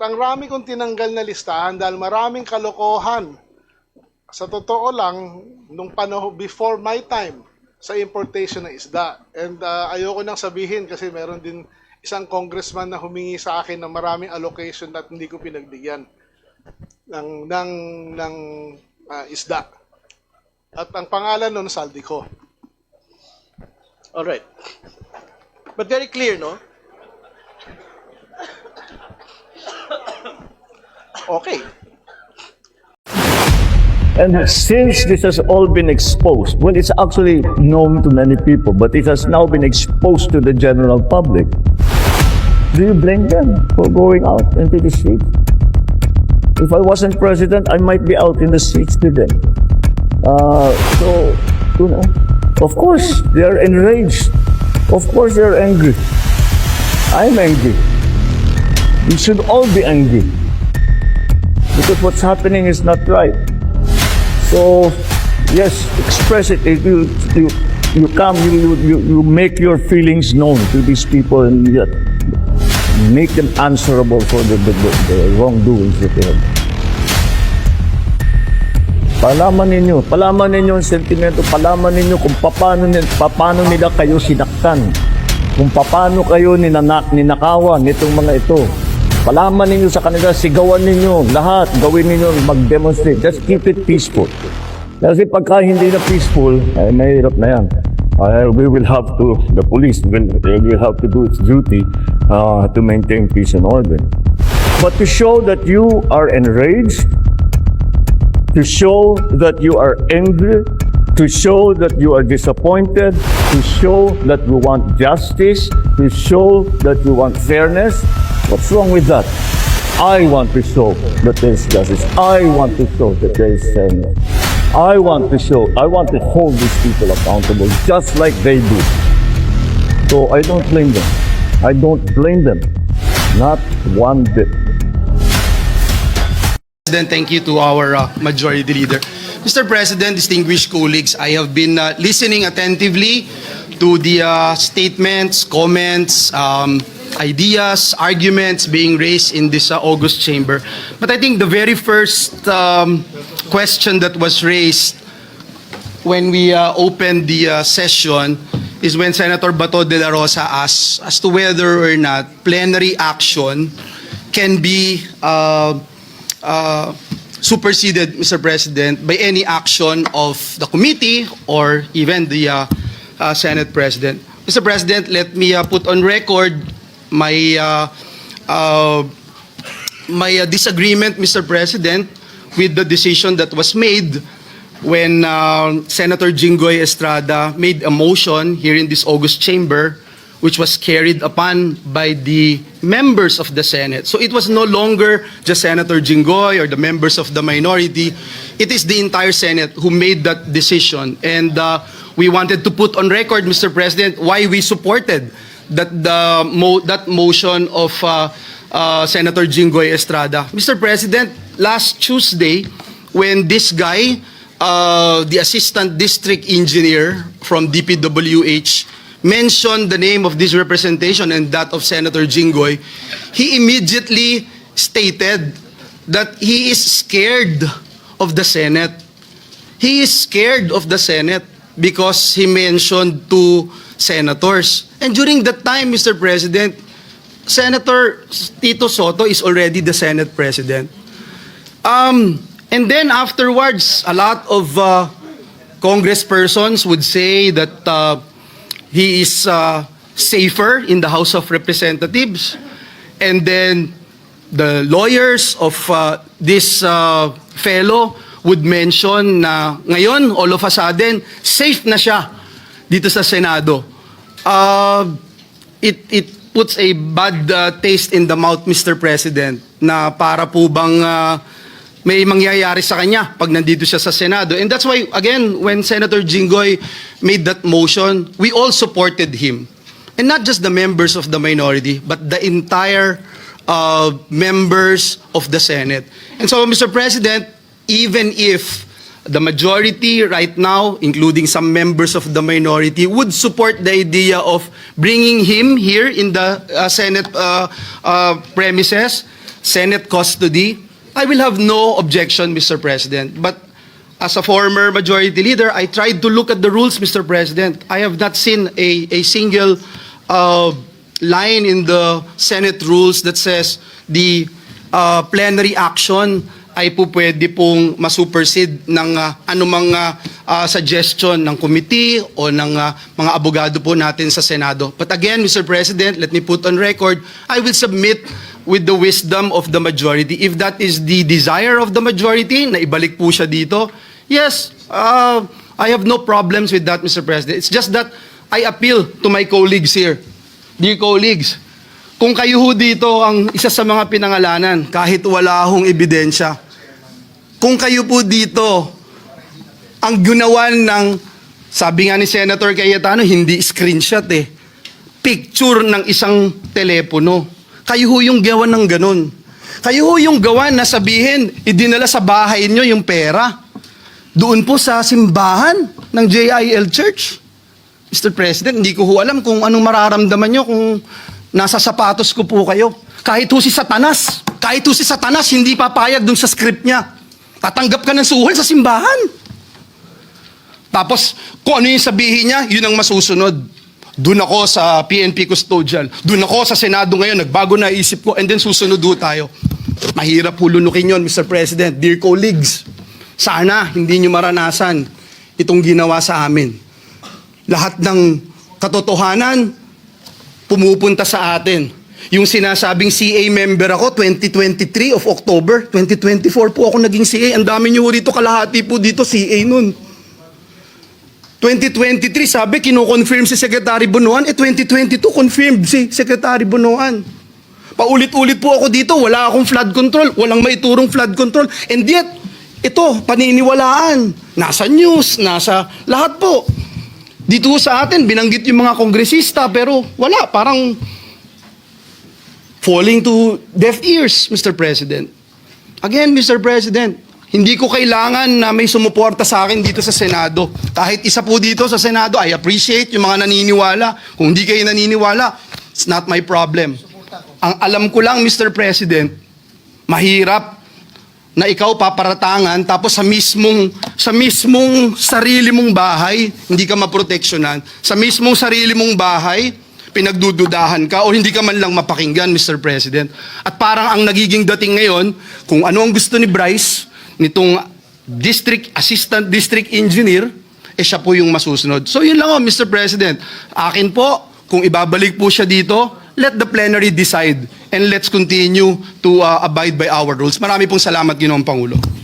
ang rami kong tinanggal na listahan dahil maraming kalokohan. Sa totoo lang, nung panahon before my time sa importation ng isda. And uh, ayoko nang sabihin kasi meron din isang congressman na humingi sa akin ng maraming allocation at hindi ko pinagbigyan ng ng ng uh, isda. At ang pangalan nun saldi ko. All right. But very clear, no? Okay. And since this has all been exposed, well, it's actually known to many people, but it has now been exposed to the general public. Do you blame them for going out into the street? If I wasn't president, I might be out in the streets them. Uh, so, you know, of course, they are enraged. Of course, they are angry. I'm angry. We should all be angry. Because what's happening is not right. So, yes, express it. You, you, you come, you, you, you make your feelings known to these people and yet make them answerable for the, the, the, the wrongdoings that they have. Palaman ninyo, palaman ninyo ang sentimento, palaman ninyo kung paano, paano nila kayo sinaktan, kung paano kayo ninanak, ninakawan nitong mga ito. Palaman ninyo sa kanila, sigawan ninyo, lahat, gawin ninyo, mag-demonstrate. Just keep it peaceful. Kasi pagka hindi na peaceful, ay mahirap na yan. Uh, we will have to, the police will, will have to do its duty uh, to maintain peace and order. But to show that you are enraged, to show that you are angry, to show that you are disappointed, to show that you want justice, to show that you want fairness. What's wrong with that? I want to show that there is justice. I want to show that there is fairness. I want to show, I want to hold these people accountable just like they do. So I don't blame them. I don't blame them. Not one bit. President, thank you to our uh, majority leader. Mr. President, distinguished colleagues, I have been uh, listening attentively to the uh, statements, comments, um, ideas, arguments being raised in this uh, August chamber. But I think the very first um, question that was raised when we uh, opened the uh, session is when Senator Bato de la Rosa asked as to whether or not plenary action can be uh, uh, superseded, Mr. President, by any action of the committee or even the uh, uh, Senate President. Mr. President, let me uh, put on record my uh, uh, my uh, disagreement, Mr. President, with the decision that was made when uh, Senator Jinggoy Estrada made a motion here in this August chamber, which was carried upon by the members of the Senate. So it was no longer just Senator Jinggoy or the members of the minority. It is the entire Senate who made that decision. And uh, we wanted to put on record, Mr. President, why we supported that the mo- that motion of uh, uh, Senator Jinggoy Estrada. Mr. President, last Tuesday, when this guy, uh, the assistant district engineer from DPWH, mentioned the name of this representation and that of Senator Jinggoy, he immediately stated that he is scared of the Senate. He is scared of the Senate because he mentioned two senators. And during that time, Mr. President, Senator Tito Soto is already the Senate President. Um, and then afterwards, a lot of uh, congresspersons would say that uh, he is uh, safer in the House of Representatives. And then the lawyers of uh, this uh, fellow would mention na ngayon, all of a sudden, safe na siya dito sa Senado. Uh, it, it puts a bad uh, taste in the mouth, Mr. President, na para po bang uh, may mangyayari sa kanya pag nandito siya sa Senado. And that's why, again, when Senator Jinggoy made that motion, we all supported him. And not just the members of the minority, but the entire uh, members of the Senate. And so, Mr. President, even if the majority right now, including some members of the minority, would support the idea of bringing him here in the uh, Senate uh, uh, premises, Senate custody, I will have no objection, Mr. President. But as a former majority leader, I tried to look at the rules, Mr. President. I have not seen a, a single uh, line in the Senate rules that says the uh, plenary action ay po pwede pong masupersede ng uh, anumang uh, uh, suggestion ng committee o ng uh, mga abogado po natin sa Senado. But again, Mr. President, let me put on record, I will submit with the wisdom of the majority. If that is the desire of the majority, na ibalik po siya dito, yes, uh, I have no problems with that, Mr. President. It's just that I appeal to my colleagues here. Dear colleagues, kung kayo ho dito ang isa sa mga pinangalanan, kahit wala hong ebidensya, kung kayo po dito ang gunawan ng, sabi nga ni Senator Cayetano, hindi screenshot eh, picture ng isang telepono. Kayo ho yung gawan ng ganun. Kayo ho yung gawan na sabihin, idinala sa bahay nyo yung pera. Doon po sa simbahan ng JIL Church. Mr. President, hindi ko ho alam kung anong mararamdaman nyo kung nasa sapatos ko po kayo. Kahit ho si Satanas, kahit ho si Satanas, hindi papayag dun sa script niya. Tatanggap ka ng suhol sa simbahan. Tapos, kung ano yung sabihin niya, yun ang masusunod. Doon ako sa PNP custodial. Doon ako sa Senado ngayon. Nagbago na isip ko. And then susunod do tayo. Mahirap hulunukin yon, Mr. President. Dear colleagues, sana hindi nyo maranasan itong ginawa sa amin. Lahat ng katotohanan, pumupunta sa atin. Yung sinasabing CA member ako, 2023 of October, 2024 po ako naging CA. Ang dami nyo rito, kalahati po dito CA nun. 2023, sabi, kino-confirm si Secretary Bonoan. Eh, 2022, confirmed si Secretary Bonoan. Paulit-ulit po ako dito, wala akong flood control, walang maiturong flood control. And yet, ito, paniniwalaan. Nasa news, nasa lahat po. Dito sa atin, binanggit yung mga kongresista, pero wala, parang falling to deaf ears, Mr. President. Again, Mr. President, hindi ko kailangan na may sumuporta sa akin dito sa Senado. Kahit isa po dito sa Senado, I appreciate yung mga naniniwala. Kung hindi kayo naniniwala, it's not my problem. Ang alam ko lang, Mr. President, mahirap na ikaw paparatangan tapos sa mismong sa mismong sarili mong bahay hindi ka maproteksyonan sa mismong sarili mong bahay pinagdududahan ka o hindi ka man lang mapakinggan Mr. President at parang ang nagiging dating ngayon kung ano ang gusto ni Bryce nitong district assistant district engineer eh siya po yung masusunod so yun lang oh Mr. President akin po kung ibabalik po siya dito let the plenary decide and let's continue to uh, abide by our rules. Marami pong salamat, Ginoong Pangulo.